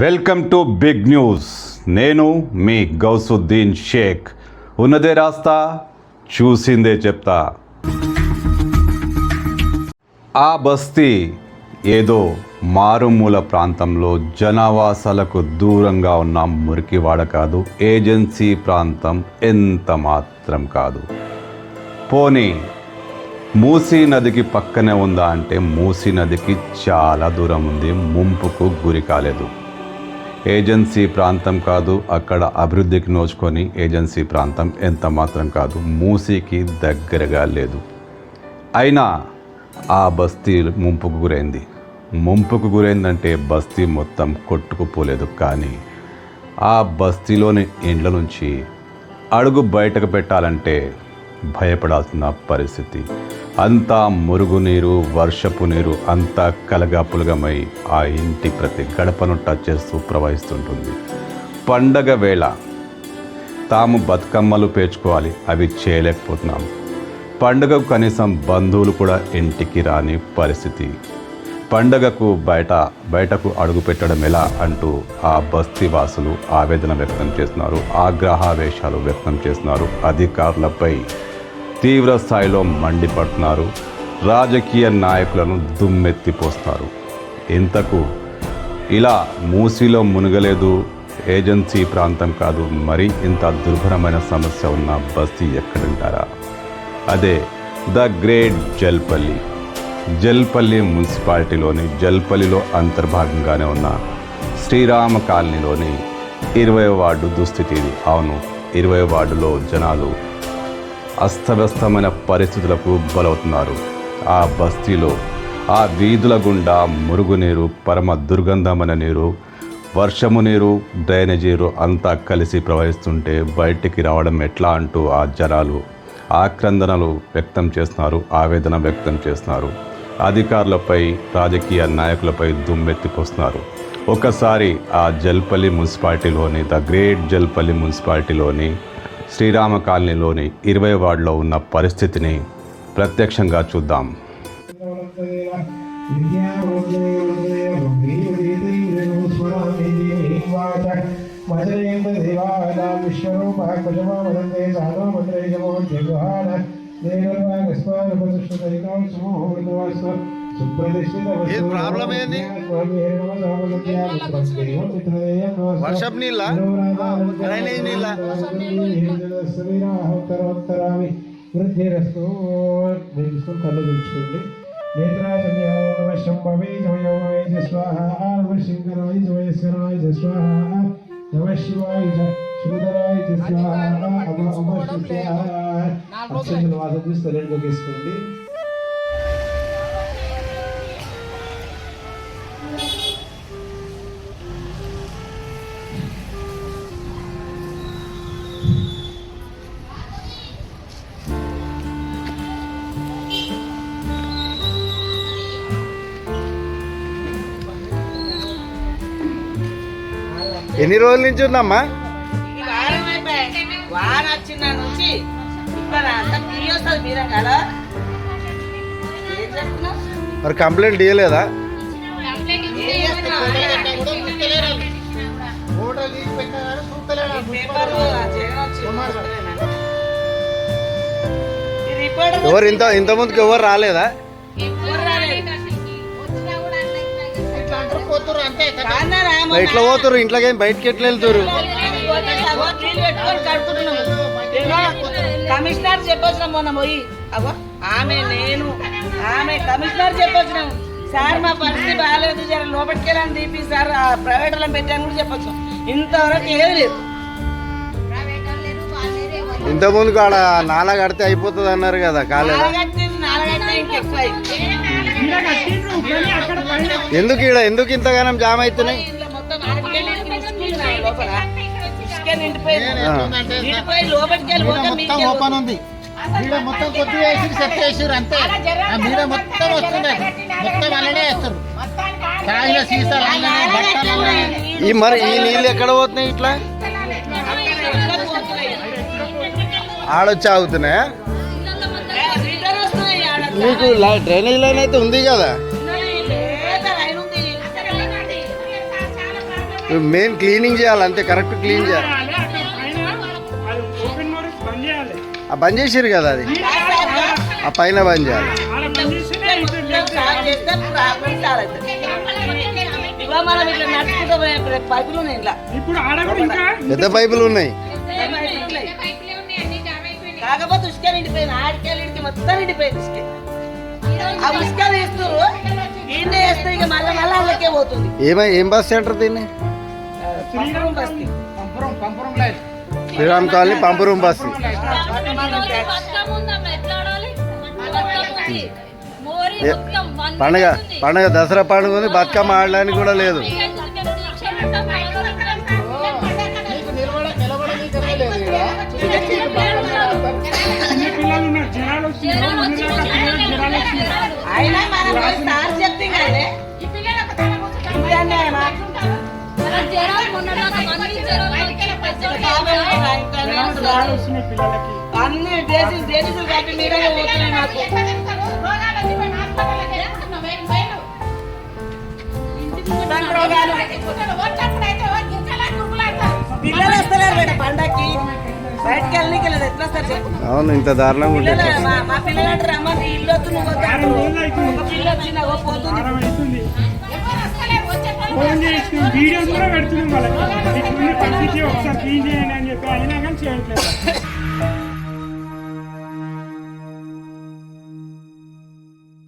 Welcome to big news. నేను మీ గౌసుద్దీన్ షేక్. ఉన్నదే రాస్తా చూసిందే చెప్తా. ఆ బస్తీ ఏదో మారుమూల ప్రాంతంలో జనావాసాలకు దూరంగా ఉన్న మురికివాడ కాదు ఏజెన్సీ ప్రాంతం ఎంత మాత్రం కాదు. పోనీ మూసీ నదికి పక్కనే ఉందా అంటే మూసీ నదికి చాలా దూరం ఉంది ముంపుకు గురి కాలేదు. ఏజెన్సీ ప్రాంతం కాదు అక్కడ అభివృద్ధికి నోచుకొని ఏజెన్సీ ప్రాంతం ఎంత మాత్రం కాదు మూసీకి దగ్గరగా లేదు. అయినా ఆ బస్తీ ముంపుకు గురైంది. ముంపుకు గురైందంటే బస్తీ మొత్తం కొట్టుకుపోలేదు కానీ ఆ బస్తీలోని ఇండ్ల నుంచి అడుగు బయటకు పెట్టాలంటే భయపడాల్సిన పరిస్థితి. అంతా మురుగునీరు వర్షపు నీరు అంతా కలగాపులగమై ఆ ఇంటి ప్రతి గడపను టచ్ చేస్తూ ప్రవహిస్తుంటుంది. పండగ వేళ తాము బతుకమ్మలు పేర్చుకోవాలి అవి చేయలేకపోతున్నాం. పండుగకు కనీసం బంధువులు కూడా ఇంటికి రాని పరిస్థితి. పండగకు బయట బయటకు అడుగు పెట్టడం ఎలా అంటూ ఆ బస్తీ వాసులు ఆవేదన వ్యక్తం చేస్తున్నారు ఆగ్రహావేశాలు వ్యక్తం చేస్తున్నారు అధికారులపై. తీవ్ర స్థాయిలో మండిపడుతున్నారు. రాజకీయ నాయకులను దుమ్మెత్తిపోస్తారు. ఇంతకు ఇలా మూసీలో మునగలేదు ఏజెన్సీ ప్రాంతం కాదు మరి ఇంత దుర్భరమైన సమస్య ఉన్న బస్తీ ఎక్కడంటారా? అదే ద గ్రేట్ జల్పల్లి. జల్పల్లి మున్సిపాలిటీలోని జల్పల్లిలో అంతర్భాగంగానే ఉన్న శ్రీరామ కాలనీలోని ఇరవై వార్డు దుస్థితి ఇది. అవును ఇరవై వార్డులో జనాలు అస్తవ్యస్తమైన పరిస్థితులకు బలవుతున్నారు. ఆ బస్తీలో ఆ వీధుల గుండా మురుగునీరు పరమ దుర్గంధమైన నీరు వర్షము నీరు డ్రైనేజీరు అంతా కలిసి ప్రవహిస్తుంటే బయటికి రావడం ఎట్లా అంటూ ఆ జనాలు ఆక్రందనలు వ్యక్తం చేస్తున్నారు ఆవేదన వ్యక్తం చేస్తున్నారు. అధికారులపై రాజకీయ నాయకులపై దుమ్మెత్తిపోస్తున్నారు ఒకసారి ఆ జల్పల్లి మున్సిపాలిటీలోని ద గ్రేట్ జల్పల్లి మున్సిపాలిటీలోని శ్రీరామ కాలనీలోని ఇరవై వార్డులో ఉన్న పరిస్థితిని ప్రత్యక్షంగా చూద్దాం. ఏం ప్రాబ్లం ఏంది? వర్షపు నీళ్ళ డ్రైనేజ్ నీళ్ళ వృద్ధిరస్తు కళ్ళు తెచ్చుకోండి నేత్రాశంభవే స్వాహ శంకరాయ వయస్కరాయ స్వాహ నమ శివాయ శివధరాయ స్వాహ అమ అమ అక్షంతలు వాదం చూసి తల్లిలోకి ఎన్ని రోజుల నుంచి ఉందమ్మా మీరే కంప్లైంట్ ఇవ్వలేదా ఎవరు ఇంత ఇంత ముందుకు ఎవరు రాలేదా? ఎట్లా పోతారు ఇంట్లోకి ఏం బయటకి ఎట్లా వెళ్తారు కమిషనర్ చెప్పొచ్చినాం మొన్న పోయి అగో ఆమె నేను ఆమె కమిషనర్ చెప్పొచ్చినాం. సార్ మా పరిస్థితి బాగాలేదు జర లోపలికి వెళ్ళని తీపి సార్. ఆ ప్రైవేట్ వాళ్ళని పెట్టాను కూడా చెప్పొచ్చు. ఇంతవరకు ఏది లేదు. ఇంత ముందుకు ఆడ నాలా కడితే అయిపోతుంది అన్నారు కదా కాలేదా? ఎందుకు ఈడ? ఎందుకు ఇంతగానం జామ్ అవుతున్నాయి? మొత్తం ఓపెన్ ఉంది. మీద మొత్తం కొద్ది వేసి సెట్ చేసారు అంతే. ఆ మొత్తం వస్తుంది మొత్తం అలానే వేస్తారు. కాగిన సీసాలు అలానే బట్టలు అలానే ఈ మరి ఈ నీళ్ళు ఎక్కడ పోతున్నాయి ఇట్లా? ఆడొచ్చి ఆగుతున్నాయా. మీకు డ్రైనేజ్ లైన్ అయితే ఉంది కదా. మెయిన్ క్లీనింగ్ చేయాలి అంతే కరెక్ట్ క్లీన్ చేయాలి. ఆ బంద్ చేసిరు కదా అది? ఆ పైన బంద్ చేయాలి. పెద్ద పైపులు ఉన్నాయి. కాకపోతే ఉసుక నిండిపోయింది ఆడికెళ్ళి ఇంటికి మొత్తం నిండిపోయింది ఉసుక. ఆ ఉసుక వేస్తారు ఈయన వేస్తే ఇక మళ్ళీ మళ్ళీ అందుకే పోతుంది. ఏమై ఏం బస్ సెంటర్ దీన్ని? శ్రీరామ్ కాలనీ. పంపురం బస్ పండగ పండగ దసరా పండుగ ఉంది బతుకమ్మ ఆడడానికి కూడా లేదు. నీకు అన్ని డ్రెస్సెస్ డ్రెస్సెస్ కట్టి మీరే పోతున్నాయి నాకు. పిల్లలు మేడం పండక్కి. బయటకు వెళ్ళడానికి లేదు ఎట్లా వస్తారు చెప్పు? అవును ఇంత దారుణంగా ఉంటుంది మా- పిల్లలు అంటారు అమ్మ ఇల్లు వద్దు నువ్వు వద్దు పోతుంది. ఫోన్ చేస్తున్నాం వీడియోస్ కూడా పెడుతున్నాం వాళ్ళకి. ఇట్లుంది పరిస్థితి ఒకసారి క్లీన్ చేయండి అని చెప్పి. అయినా కానీ చేయట్లేదు.